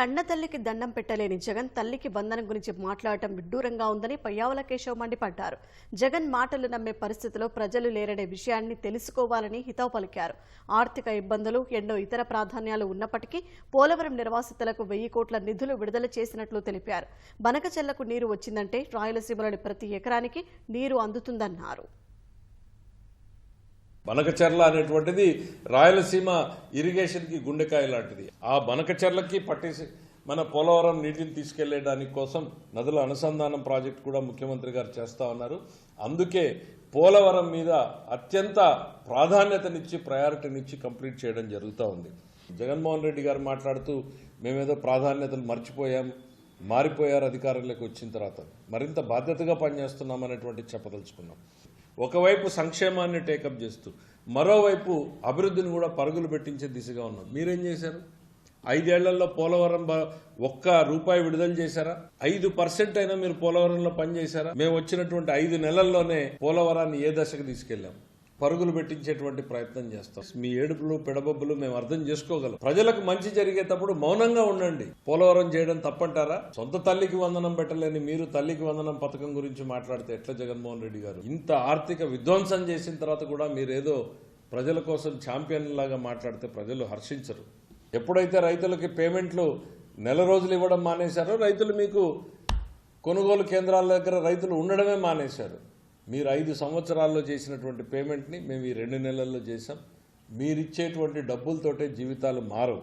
కన్న తల్లికి దండం పెట్టలేని జగన్ తల్లికి బంధనం గురించి మాట్లాడటం విడ్డూరంగా ఉందని పయ్యావుల కేశవ్ మండిపడ్డారు. జగన్ మాటలు నమ్మే పరిస్థితిలో ప్రజలు లేరనే విషయాన్ని తెలుసుకోవాలని హితవు పలికారు. ఆర్థిక ఇబ్బందులు ఎన్నో ఇతర ప్రాధాన్యాలు ఉన్నప్పటికీ పోలవరం నిర్వాసితులకు వెయ్యి కోట్ల నిధులు విడుదల చేసినట్లు తెలిపారు. బనకచెల్లకు నీరు వచ్చిందంటే రాయలసీమలోని ప్రతి ఎకరానికి నీరు అందుతుందన్నారు. బనకచెర్ల అనేటువంటిది రాయలసీమ ఇరిగేషన్కి గుండెకాయ లాంటిది. ఆ బనకచెర్లకి పట్టేసి మన పోలవరం నీటిని తీసుకెళ్ళేదానికి కోసం నదుల అనుసంధానం ప్రాజెక్ట్ కూడా ముఖ్యమంత్రి గారు చేస్తా ఉన్నారు. అందుకే పోలవరం మీద అత్యంత ప్రాధాన్యతనిచ్చి ప్రయారిటీనిచ్చి కంప్లీట్ చేయడం జరుగుతూ ఉంది. జగన్మోహన్ రెడ్డి గారు మాట్లాడుతూ మేమేదో ప్రాధాన్యతలు మర్చిపోయాం మారిపోయారు అధికారంలోకి వచ్చిన తర్వాత. మరింత బాధ్యతగా పనిచేస్తున్నాం అనేటువంటి చెప్పదలుచుకున్నాం. ఒకవైపు సంక్షేమాన్ని టేకప్ చేస్తూ మరోవైపు అభివృద్ధిని కూడా పరుగులు పెట్టించే దిశగా ఉన్నాం. మీరేం చేశారు? ఐదేళ్ళలో పోలవరం బ- ఒక్క రూపాయి విడుదల చేశారా? ఐదు పర్సెంట్ అయినా మీరు పోలవరంలో పనిచేశారా? మేము వచ్చినటువంటి ఐదు నెలల్లోనే పోలవరాన్ని ఏ దశకు తీసుకెళ్ళాం పరుగులు పెట్టించేటువంటి ప్రయత్నం చేస్తాం. మీ ఏడుపులు పిడబబ్బులు మేము అర్థం చేసుకోగలం. ప్రజలకు మంచి జరిగేటప్పుడు మౌనంగా ఉండండి. పోలవరం చేయడం తప్పంటారా? సొంత తల్లికి వందనం పెట్టలేని మీరు తల్లికి వందనం పథకం గురించి మాట్లాడితే ఎట్లా జగన్మోహన్ రెడ్డి గారు? ఇంత ఆర్థిక విధ్వంసం చేసిన తర్వాత కూడా మీరేదో ప్రజల కోసం ఛాంపియన్ లాగా మాట్లాడితే ప్రజలు హర్షించరు. ఎప్పుడైతే రైతులకి పేమెంట్లు నెల రోజులు ఇవ్వడం మానేశారో రైతులు మీకు కొనుగోలు కేంద్రాల దగ్గర రైతులు ఉండడమే మానేశారు. మీరు ఐదు సంవత్సరాల్లో చేసినటువంటి పేమెంట్ని మేము ఈ రెండు నెలల్లో చేసాం మీరిచ్చేటువంటి డబ్బులతోటే జీవితాలు మారవు.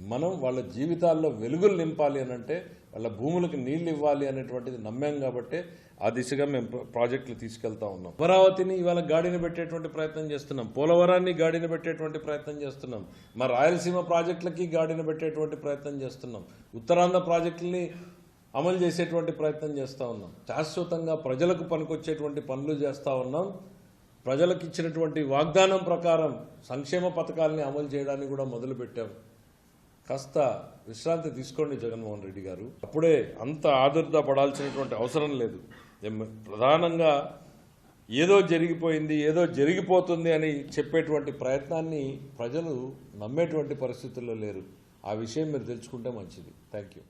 మనం వాళ్ళ జీవితాల్లో వెలుగులు నింపాలి అని అంటే వాళ్ళ భూములకు నీళ్ళు ఇవ్వాలి అనేటువంటిది నమ్మాం కాబట్టి ఆ దిశగా మేము ప్ర- ప్రాజెక్టులు తీసుకెళ్తా ఉన్నాం. అమరావతిని ఇవాళ గాడిన పెట్టేటువంటి ప్రయత్నం చేస్తున్నాం. పోలవరాన్ని గాడిన పెట్టేటువంటి ప్రయత్నం చేస్తున్నాం. మా రాయలసీమ ప్రాజెక్టులకి గాడిన పెట్టేటువంటి ప్రయత్నం చేస్తున్నాం. ఉత్తరాంధ్ర ప్రాజెక్టులని అమలు చేసేటువంటి ప్రయత్నం చేస్తూ ఉన్నాం. శాశ్వతంగా ప్రజలకు పనికొచ్చేటువంటి పనులు చేస్తూ ఉన్నాం. ప్రజలకు ఇచ్చినటువంటి వాగ్దానం ప్రకారం సంక్షేమ పథకాలని అమలు చేయడానికి కూడా మొదలుపెట్టాం. కాస్త విశ్రాంతి తీసుకోండి జగన్మోహన్ రెడ్డి గారు. అప్పుడే అంత ఆదుర్ద పడాల్సినటువంటి అవసరం లేదు. ప్రధానంగా ఏదో జరిగిపోయింది ఏదో జరిగిపోతుంది అని చెప్పేటువంటి ప్రయత్నాన్ని ప్రజలు నమ్మేటువంటి పరిస్థితుల్లో లేరు. ఆ విషయం మీరు తెలుసుకుంటే మంచిది. Thank you